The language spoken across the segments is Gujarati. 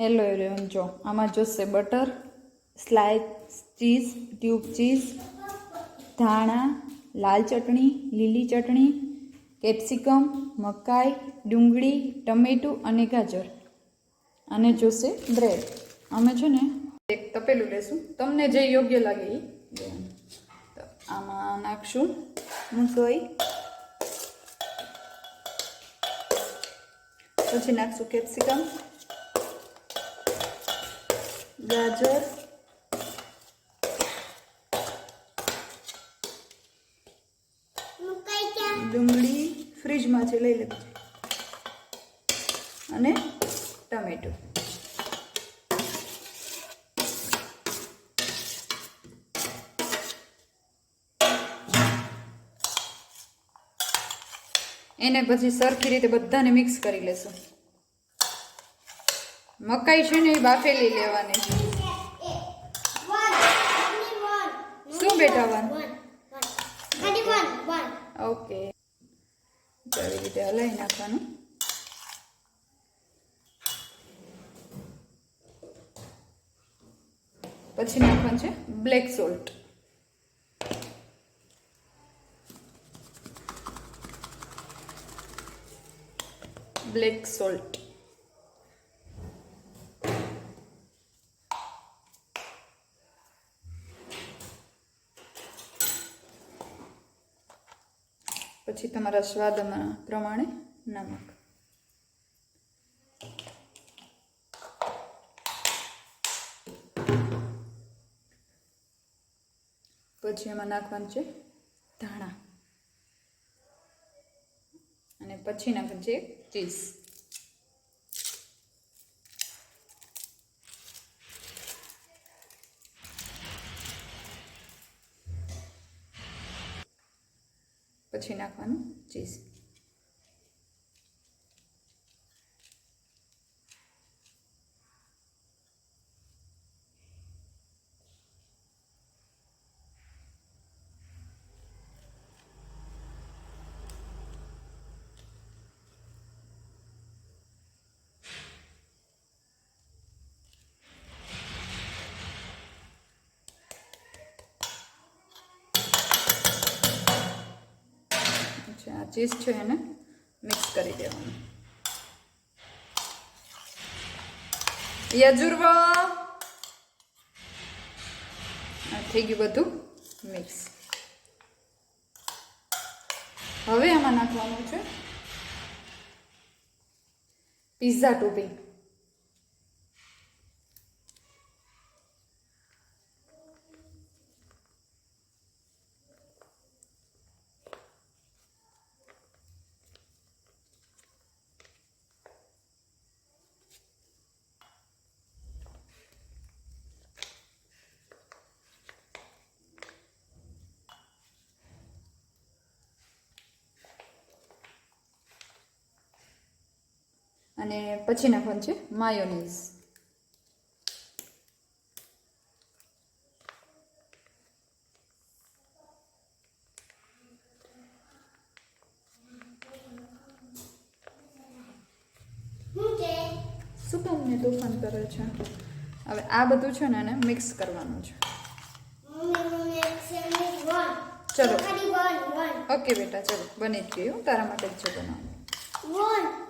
હેલો એવરીવન જો, આમાં જોશે butter slice cheese tube cheese ધાણા, લાલ ચટણી, લીલી ચટણી કેપ્સિકમ મકાઈ, ડુંગળી, ટમેટું અને ગાજર. અને જોશે બ્રેડ અમે છે ને એક તપેલું લેશું. તમને જે યોગ્ય લાગે એ તો આમાં નાખશું. મૂંગફળી પછી નાખશું કેપ્સિકમ ગાજર. ડુંગળી ફ્રીજમાં છે લઈ લેજો અને ટમેટું. એને પછી સરખી રીતે બધાને મિક્સ કરી લેશું. મકાઈ છે ને એ બાફેલી લેવાની શું બેટા વન ઓકે. આવી રીતે હલાવી નાખવાનું. પછી નાખવાનું છે બ્લેક સોલ્ટ. Black salt. પછી તમારા સ્વાદ પ્રમાણે નમક. પછી એમાં નાખવાનું છે ધાણા. અને પછી નાખવાનું છે ચીઝ. પછી નાખવાનું ચીઝ અચ્છા આ ચીઝ છે એને મિક્સ કરી દેવાનું. યજુર્વ! થઈ ગયું બધું મિક્સ. હવે આમાં નાખવાનું છે પિઝા ટોપિંગ. અને પછી નાખવાનું છે માયોનીઝ. શું કામ ને તોફાન કરે છે? હવે આ બધું છે ને એને મિક્સ કરવાનું છે. ચલો. ઓકે બેટા ચલો બની જ ગયું. તારા માટે જ છે બનાવવાનું.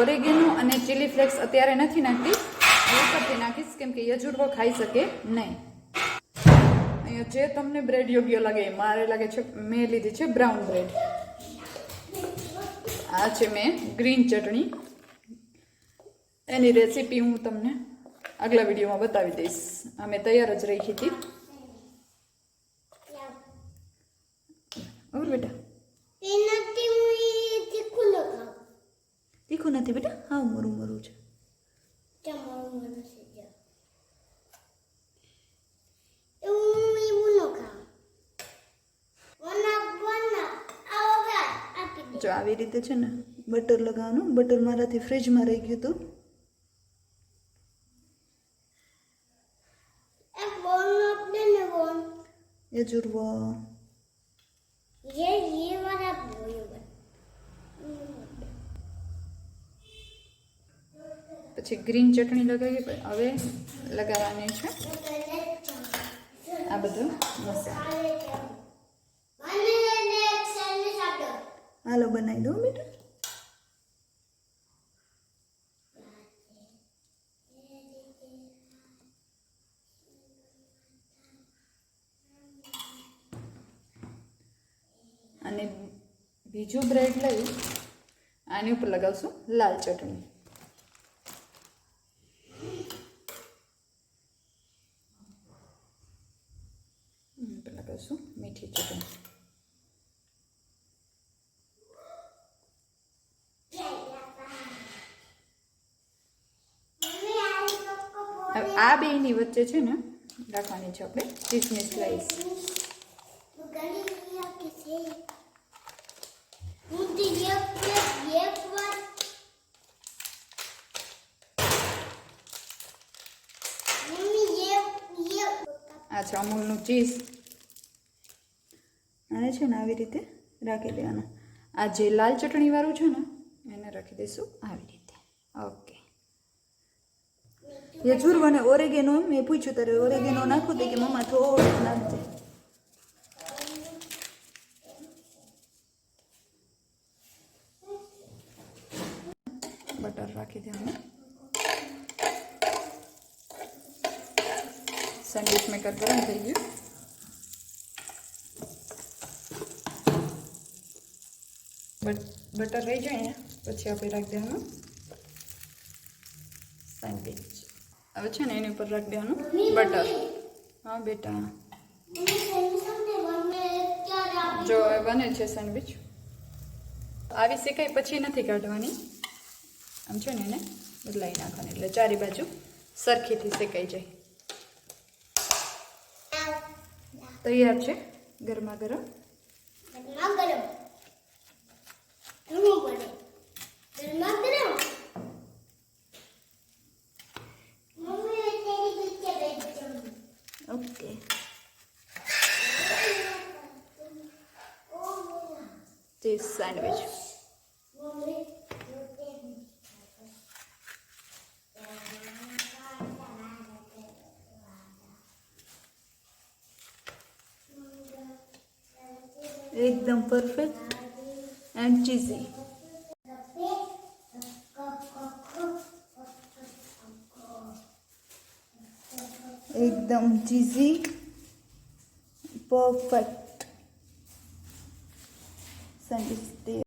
ઓરેગેનો અને ચીલી ફ્લેક્સ અત્યારે નથી નાખતી. ઉપરથી નાખીશ કેમ કે યજુર્વો ખાઈ શકે નહીં. અહીંયા જે તમને બ્રેડ યોગ્ય લાગે મારે લાગે છે મેં લીધી છે બ્રાઉન બ્રેડ આ છે મેં ગ્રીન ચટણી. એની રેસીપી હું તમને આગલા વિડીયોમાં બતાવી દઈશ. અમે તૈયાર જ રાખી હતી. ઓર બેટા. તીખું નથી બેટા? હા મરું મરું છે. જો આવી રીતે છે ને બટર લગાવવાનું. બટર મારાથી ફ્રીજમાં રહી ગયું હતું. એ જુરવા. પછી ગ્રીન ચટણી લગાવી હવે લગાવવાની છે. આ બધું મસાલો. હાલો, બનાવી દઉં બેટા અને બીજું બ્રેડ લઈ, આની ઉપર લગાવશું લાલ ચટણી. લગાવશું મીઠી ચટણી. આ બેની વચ્ચે છે ને રાખવાની છે આપણે ચીઝની સ્લાઈસ. છે અમૂલનું ચીઝ. આને છે ને આવી રીતે રાખી દેવાનું. આ જે લાલ ચટણીવાળું છે ને, એને રાખી દઈશું આવી રીતે. ઓકે. એ જુરવાને ઓરેગેનો મેં પૂછ્યું તારે ઓરેગેનો નાખો તો કે મમ્મા થોડું નાખજે. બટર રાખી દેવાનું સેન્ડવિચ મેકર ગરમ થઈ ગયું. બટર રહી જાય ને પછી આપણે રાખી દેવાનું. સેન્ડવીચ હવે છે ને એની ઉપર રાખી દેવાનું. બટર હા બેટા. જો બને છે સેન્ડવીચ આવી શેકાય પછી નથી કાઢવાની. આમ છે ને એને બદલાઈ નાખવાની. એટલે ચારી બાજુ સરખીથી શેકાઈ જાય. તૈયાર છે? ગરમા ગરમ ગરમા ગરમ ઘણું બને ગરમા ગરમ મમ્મી તેરી પીછે બેઠ જાઉં ઓકે ચીઝ સેન્ડવિચ મમ્મી એકદમ પરફેક્ટ એન્ડ ચીઝી એકદમ ચીઝી પરફેક્ટ સેન્ડવિચ